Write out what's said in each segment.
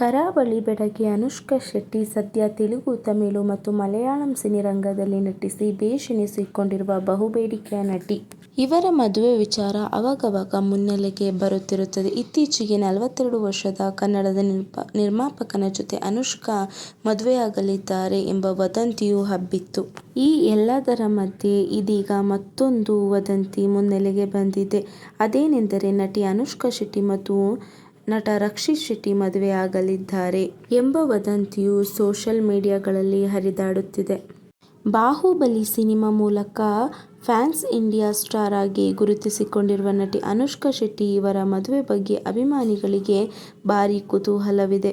ಕರಾವಳಿ ಬೆಡಗಿ ಅನುಷ್ಕಾ ಶೆಟ್ಟಿ ಸದ್ಯ ತೆಲುಗು, ತಮಿಳು ಮತ್ತು ಮಲಯಾಳಂ ಸಿನಿರಂಗದಲ್ಲಿ ನಟಿಸಿ ಬೇಷೆನಿಸಿಕೊಂಡಿರುವ ಬಹುಬೇಡಿಕೆಯ ನಟಿ. ಇವರ ಮದುವೆ ವಿಚಾರ ಅವಾಗವಾಗ ಮುನ್ನೆಲೆಗೆ ಬರುತ್ತಿರುತ್ತದೆ. ಇತ್ತೀಚೆಗೆ ನಲವತ್ತೆರಡು ವರ್ಷದ ಕನ್ನಡದ ನಿರ್ಮಾಪಕನ ಜೊತೆ ಅನುಷ್ಕಾ ಮದುವೆಯಾಗಲಿದ್ದಾರೆ ಎಂಬ ವದಂತಿಯೂ ಹಬ್ಬಿತ್ತು. ಈ ಎಲ್ಲದರ ಮಧ್ಯೆ ಇದೀಗ ಮತ್ತೊಂದು ವದಂತಿ ಮುನ್ನೆಲೆಗೆ ಬಂದಿದೆ. ಅದೇನೆಂದರೆ ನಟಿ ಅನುಷ್ಕಾ ಶೆಟ್ಟಿ ಮತ್ತು ನಟ ರಕ್ಷಿತ್ ಶೆಟ್ಟಿ ಮದುವೆಯಾಗಲಿದ್ದಾರೆ ಎಂಬ ವದಂತಿಯು ಸೋಷಲ್ ಮೀಡಿಯಾಗಳಲ್ಲಿ ಹರಿದಾಡುತ್ತಿದೆ. ಬಾಹುಬಲಿ ಸಿನಿಮಾ ಮೂಲಕ ಫ್ಯಾನ್ಸ್ ಇಂಡಿಯಾ ಸ್ಟಾರ್ ಆಗಿ ಗುರುತಿಸಿಕೊಂಡಿರುವ ನಟಿ ಅನುಷ್ಕಾ ಶೆಟ್ಟಿ ಇವರ ಮದುವೆ ಬಗ್ಗೆ ಅಭಿಮಾನಿಗಳಿಗೆ ಭಾರೀ ಕುತೂಹಲವಿದೆ.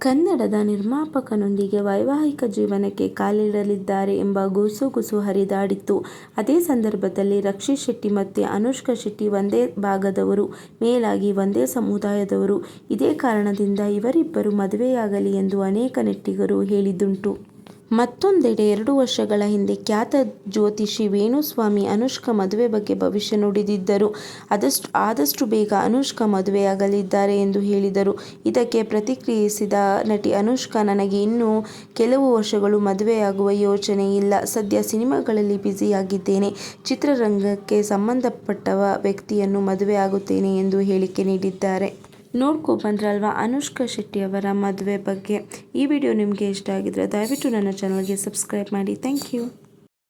ಕನ್ನಡದ ನಿರ್ಮಾಪಕನೊಂದಿಗೆ ವೈವಾಹಿಕ ಜೀವನಕ್ಕೆ ಕಾಲಿಡಲಿದ್ದಾರೆ ಎಂಬ ಗುಸುಗುಸು ಹರಿದಾಡಿತ್ತು. ಅದೇ ಸಂದರ್ಭದಲ್ಲಿ ರಕ್ಷಿತ್ ಶೆಟ್ಟಿ ಮತ್ತು ಅನುಷ್ಕಾ ಶೆಟ್ಟಿ ಒಂದೇ ಭಾಗದವರು, ಮೇಲಾಗಿ ಒಂದೇ ಸಮುದಾಯದವರು. ಇದೇ ಕಾರಣದಿಂದ ಇವರಿಬ್ಬರು ಮದುವೆಯಾಗಲಿ ಎಂದು ಅನೇಕ ನೆಟ್ಟಿಗರು ಹೇಳಿದ್ದುಂಟು. ಮತ್ತೊಂದೆಡೆ ಎರಡು ವರ್ಷಗಳ ಹಿಂದೆ ಖ್ಯಾತ ಜ್ಯೋತಿಷಿ ವೇಣುಸ್ವಾಮಿ ಅನುಷ್ಕಾ ಮದುವೆ ಬಗ್ಗೆ ಭವಿಷ್ಯ ನುಡಿದಿದ್ದರು. ಅದಷ್ಟು, ಆದಷ್ಟು ಬೇಗ ಅನುಷ್ಕಾ ಮದುವೆಯಾಗಲಿದ್ದಾರೆ ಎಂದು ಹೇಳಿದರು. ಇದಕ್ಕೆ ಪ್ರತಿಕ್ರಿಯಿಸಿದ ನಟಿ ಅನುಷ್ಕಾ, ನನಗೆ ಇನ್ನೂ ಕೆಲವು ವರ್ಷಗಳು ಮದುವೆಯಾಗುವ ಯೋಚನೆ ಇಲ್ಲ. ಸದ್ಯ ಸಿನಿಮಾಗಳಲ್ಲಿ ಬ್ಯುಸಿಯಾಗಿದ್ದೇನೆ. ಚಿತ್ರರಂಗಕ್ಕೆ ಸಂಬಂಧಪಟ್ಟವ ವ್ಯಕ್ತಿಯನ್ನು ಮದುವೆಯಾಗುತ್ತೇನೆ ಎಂದು ಹೇಳಿಕೆ ನೀಡಿದ್ದಾರೆ. ನೋಡ್ಕೊ ಬಂದ್ರಲ್ವಾ? ಅನುಷ್ಕಾ ಶೆಟ್ಟಿ ಅವರ ಮದುವೆ ಬಗ್ಗೆ. ಈ ವಿಡಿಯೋ ನಿಮಗೆ ಇಷ್ಟ ಆಗಿದ್ರೆ ದಯವಿಟ್ಟು ನನ್ನ ಚಾನಲ್ಗೆ ಸಬ್ಸ್ಕ್ರೈಬ್ ಮಾಡಿ. Thank you